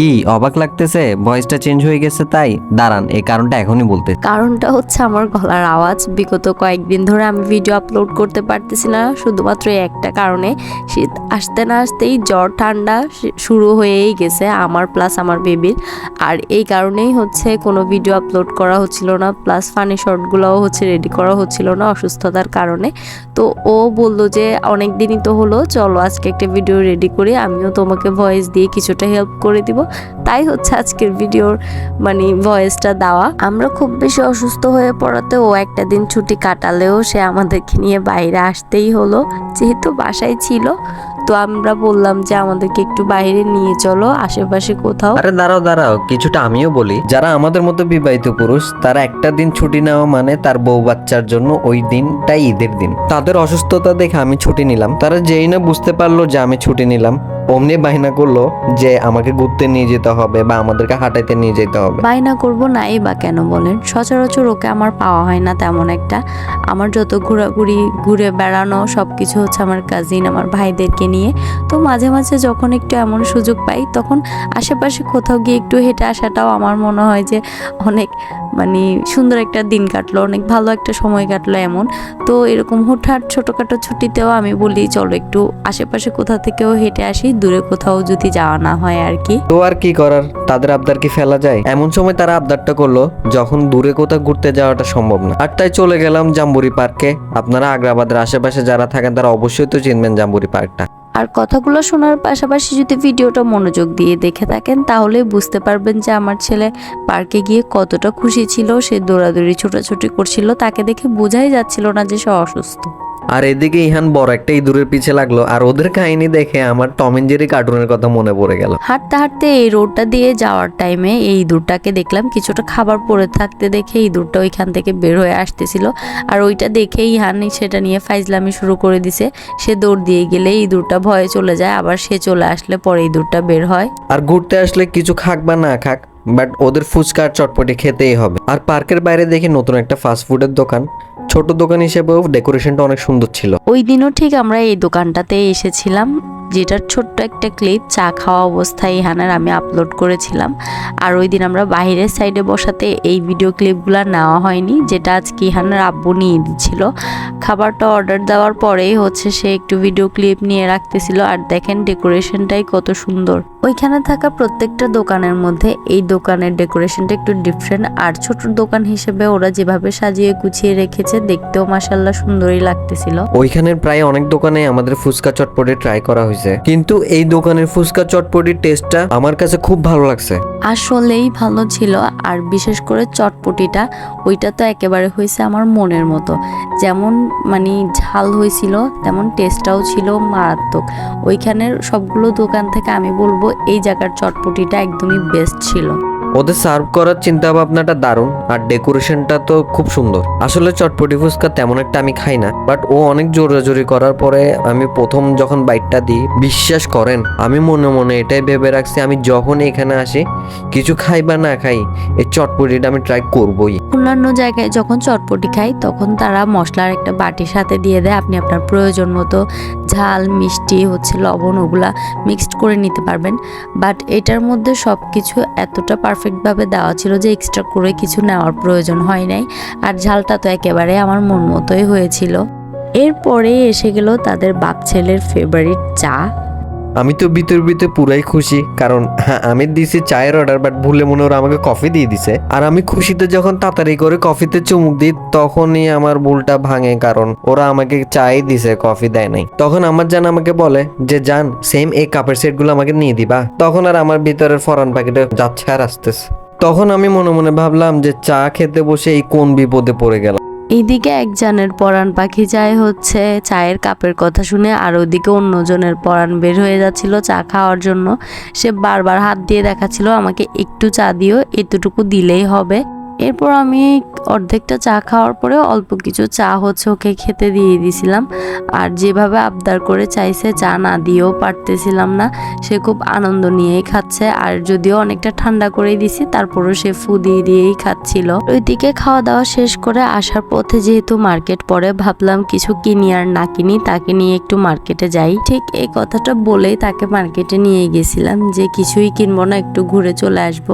কি অবাক লাগতেছে? ভয়েসটা চেঞ্জ হয়ে গেছে তাই। দাঁড়ান, এই কারণটা এখনই বলতে। কারণটা হচ্ছে আমার গলার আওয়াজ। বিগত কয়েকদিন ধরে আমি ভিডিও আপলোড করতে পারতেছি না, শুধুমাত্র একটা কারণে। শীত আসতে না আসতেই জ্বর, ঠান্ডা শুরু হয়েই গেছে আমার প্লাস আমার বেবির আর এই কারণেই হচ্ছে কোনো ভিডিও আপলোড করা হচ্ছিল না প্লাস ফানি শর্টগুলোও হচ্ছে রেডি করা হচ্ছিল না অসুস্থতার কারণে। তো ও বলল যে, অনেক দিনই তো হলো, চলো আজকে একটা ভিডিও রেডি করি, আমিও তোমাকে ভয়েস দিয়ে কিছুটা হেল্প করে দিব। তাই হচ্ছে আজকের ভিডিওর মানে ভয়েসটা দেওয়া। আমরা খুব বেশি অসুস্থ হয়ে পড়াতে ও একটা দিন ছুটি কাটালেও সে আমাদেরকে নিয়ে বাইরে আসতেই হলো। যেহেতু বাসায় ছিল তো আমরা বললাম যে আমাদেরকে একটু বাইরে নিয়ে চলো আশেপাশে কোথাও। আরে দাঁড়াও দাঁড়াও কিছুটা আমিও বলি। যারা আমাদের মতো বিবাহিত পুরুষ তারা একটা দিন ছুটি নেওয়া মানে তার বউ বাচ্চার জন্য ওই দিনটাই ঈদের দিন। তাদের অসুস্থতা দেখে আমি ছুটি নিলাম। তারা যেই না বুঝতে পারল যে আমি ছুটি নিলাম অমনি বাহিনা করল যে আমাকে ঘুরতে নিয়ে যেতে হবে বা আমাদেরকে হাঁটাইতে নিয়ে যেতে হবে। বায়না করব নাই বা কেন বলেন? সচরাচর ওকে আমার পাওয়া হয় না তেমন একটা। আমার যত ঘোরাঘুরি ঘুরে বেড়ানো সব কিছু হচ্ছে আমার কাজিন আমার ভাইদেরকে নিয়ে। তো মাঝে মাঝে যখন একটু এমন সুযোগ পাই, তখন আশেপাশে কোথাও গিয়ে একটু হেঁটে আসাটাও আমার মনে হয় যে অনেক মানে সুন্দর একটা দিন কাটলো, অনেক ভালো একটা সময় কাটলো এমন। তো এরকম হুটহাট ছোটোখাটো ছুটিতেও আমি বলি, চলো একটু আশেপাশে কোথা থেকেও হেঁটে আসি, দূরে কোথাও যদি যাওয়া না হয় আর কি। তো আর কি করার? তাদের আবদার কি ফেলা যায়? এমন সময় তারা আবদারটা করল, যখন দূরে কোথাও ঘুরতে যাওয়াটা সম্ভব না। আর তাই চলে গেলাম জাম্বুরি পার্কে। আপনারা আগ্রাবাদের আশেপাশে যারা থাকেন, তারা অবশ্যই তো চিনবেন জাম্বুরি পার্কটা। আর কথাগুলো শোনার পাশাপাশি যদি ভিডিওটা মনোযোগ দিয়ে দেখে থাকেন, তাহলে বুঝতে পারবেন যে আমার ছেলে পার্কে গিয়ে কতটা খুশি ছিল, সে দৌড়াদৌড়ি, ছোটাছুটি করছিল। তাকে দেখে বোঝাই যাচ্ছিল না যে সে অসুস্থ। আর এদিকে ইহান বড় একটা ইঁদুরের পিছে লাগল আর ওদের কাহিনী দেখে আমার টম এন্ড জেরি কার্টুনের কথা মনে পড়ে গেল। হাঁটতে হাঁটতে এই রোডটা দিয়ে যাওয়ার টাইমে এই ইঁদুরটাকে দেখলাম কিছুটা খাবার পড়ে থাকতে দেখে ইঁদুরটা ওইখান থেকে বের হয়ে আসতেছিল আর ওইটা দেখেই ইহান সেটা নিয়ে ফাইজলামি শুরু করে দিছে। সে দৌড় দিয়ে গেলে ইঁদুরটা ভয়ে চলে যায় আবার সে চলে আসলে পরে ইঁদুরটা বের হয়। আর ঘুরতে আসলে কিছু খাক বা না খাক বাট ওদের ফুচকা আর চটপটি খেতেই হবে। আর পার্কের বাইরে দেখি নতুন একটা ফাস্ট ফুডের দোকান। ছোট দোকান হিসেবেও ডেকোরেশনটা অনেক সুন্দর ছিল। ওই দিনও ঠিক আমরা এই দোকানটাতে এসেছিলাম। যেটার ছোট্ট একটা ক্লিপ চা খাওয়া অবস্থায় ইহানার আমি আপলোড করেছিলাম। আর ওই দিন আমরা বাইরের সাইডে বসাতে এই ভিডিও ক্লিপগুলো নেওয়া হয়নি, যেটা আজকে ইহানার আব্বু নিয়ে দিচ্ছিল খাবারটা অর্ডার দেওয়ার পরেই হচ্ছে সে একটু ভিডিও ক্লিপ নিয়ে রাখতেছিল, আর দেখেন ডেকোরেশনটাই কত সুন্দর। ওইখানে থাকা প্রত্যেকটা দোকানের মধ্যে এই দোকানের ডেকোরেশনটা একটু ডিফারেন্ট আর ছোট দোকান হিসেবে ওরা যেভাবে সাজিয়ে গুছিয়ে রেখেছে, দেখতেও মাসাল্লাহ সুন্দরই লাগতেছিল। ওইখানের প্রায় অনেক দোকানে আমাদের ফুচকা চটপটি ট্রাই করা হয়েছে। কিন্তু এই দোকানের ফুচকা চটপটির টেস্টটা আমার কাছে খুব ভালো লাগছে। আসলেই ভালো ছিল, আর বিশেষ করে চটপটিটা, ওইটা তো একেবারে হয়েছে আমার মনের মতো। যেমন মানে ঝাল হয়েছিল, তেমন টেস্টটাও ছিল মারাত্মক। ওইখানের সবগুলো দোকান থেকে আমি বলব, এই জায়গার চটপটিটা একদমই বেস্ট ছিল। ওদের সার্ভ করার চিন্তা ভাবনাটা দারুণ আর ডেকোরেশনটা তো খুব সুন্দর। আসলে চটপটি ফুচকা তেমন একটা আমি খাই না বাট ও অনেক জোরাজোরি করার পরে আমি প্রথম যখন বাইটটা দিই, বিশ্বাস করেন, আমি মনে মনে এটাই ভেবে রাখছি, আমি যখন এখানে আসি, কিছু খাই বা না খাই, এই চটপটিটা আমি ট্রাই করবই। অন্যান্য জায়গায় যখন চটপটি খাই, তখন তারা মশলার একটা বাটির সাথে দিয়ে দেয়, আপনি আপনার প্রয়োজন মতো ঝাল, মিষ্টি, হচ্ছে লবণ, ওগুলা মিক্সড করে নিতে পারবেন। বাট এটার মধ্যে সব কিছু এতটা পারফেক্টভাবে দেওয়া ছিল যে এক্সট্রা করে কিছু নেওয়ার প্রয়োজন হয় নাই। আর ঝালটা তো একেবারে আমার মন মতোই হয়েছিল। এরপরে এসে গেল তাদের বাপ ছেলের ফেভারিট চা। আমি তো ভিতর ভিতরে পুরাই খুশি, কারণ হ্যাঁ আমি দিয়েছি চায়ের অর্ডার বাট ভুলে মনে ওরা আমাকে কফি দিয়ে দিছে। আর আমি খুশিতে যখন তাড়াতাড়ি করে কফিতে চুমুক দিই, তখনই আমার ভুলটা ভাঙে, কারণ ওরা আমাকে চাই দিছে কফি দেয় নাই। তখন আমার জান আমাকে বলে যে, জান সেম এই কাপের সেটগুলো আমাকে নিয়ে দিবা। তখন আর আমার ভিতরের ফরান প্যাকেটে যাচ্ছে আর আসতেছে। তখন আমি মনে মনে ভাবলাম যে, চা খেতে বসে এই কোন বিপদে পড়ে গেলাম। এইদিকে একজনের পরাণ পাখি যায় হচ্ছে, চায়ের কাপের কথা শুনে আর ওদিকে অন্যজনের পরাণ বের হয়ে যাচ্ছিল চা খাওয়ার জন্য। সে বারবার হাত দিয়ে দেখাচ্ছিল, আমাকে একটু চা দিও, এতটুকু দিলেই হবে। এরপর আমি অর্ধেকটা চা খাওয়ার পরে অল্প কিছু চা হচ্ছে ওকে খেতে দিয়ে দিছিলাম। আর যেভাবে আবদার করে চাইছে, চা না দিয়েও পারতেছিলাম না। সে খুব আনন্দ নিয়েই খাচ্ছে। আর যদিও অনেকটা ঠান্ডা করেই দিছি, তারপরও সে ফু দিয়ে দিয়েই খাচ্ছিল। ওইদিকে খাওয়া দাওয়া শেষ করে আসার পথে যেহেতু মার্কেট পরে ভাবলাম কিছু কিনি আর না কিনি, তাকে নিয়ে একটু মার্কেটে যাই। ঠিক এই কথাটা বলেই তাকে মার্কেটে নিয়ে গেছিলাম যে, কিছুই কিনবো না, একটু ঘুরে চলে আসব।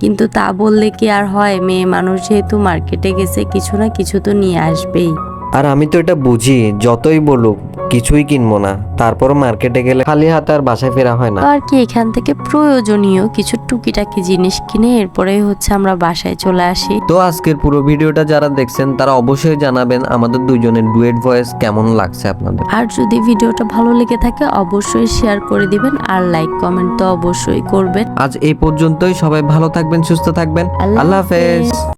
কিন্তু তা বললে কি আর হয়? মেয়ে মানুষ যেহেতু মার্কেটে গেছে কিছু না কিছু তো নিয়ে আসবেই। আর আমি তো এটা বুঝি যতই বলুক কিছুই কিনবো না। তারপর মার্কেটে গেলে খালি হাতে আর বাসায় ফেরা হয় না। আর কি এখান থেকে প্রয়োজনীয় কিছু টুকিটাকি জিনিস কিনে এরপরে হচ্ছে আমরা বাসায় চলে আসি। তো আজকের পুরো ভিডিওটা যারা দেখছেন তারা অবশ্যই জানাবেন আমাদের দুজনের ডুয়েট ভয়েস কেমন লাগছে আপনাদের। আর যদি ভিডিওটা ভালো লেগে থাকে অবশ্যই শেয়ার করে দিবেন আর লাইক কমেন্ট তো অবশ্যই করবেন। আজ এই পর্যন্তই সবাই ভালো থাকবেন সুস্থ থাকবেন। আল্লাহ হাফেজ।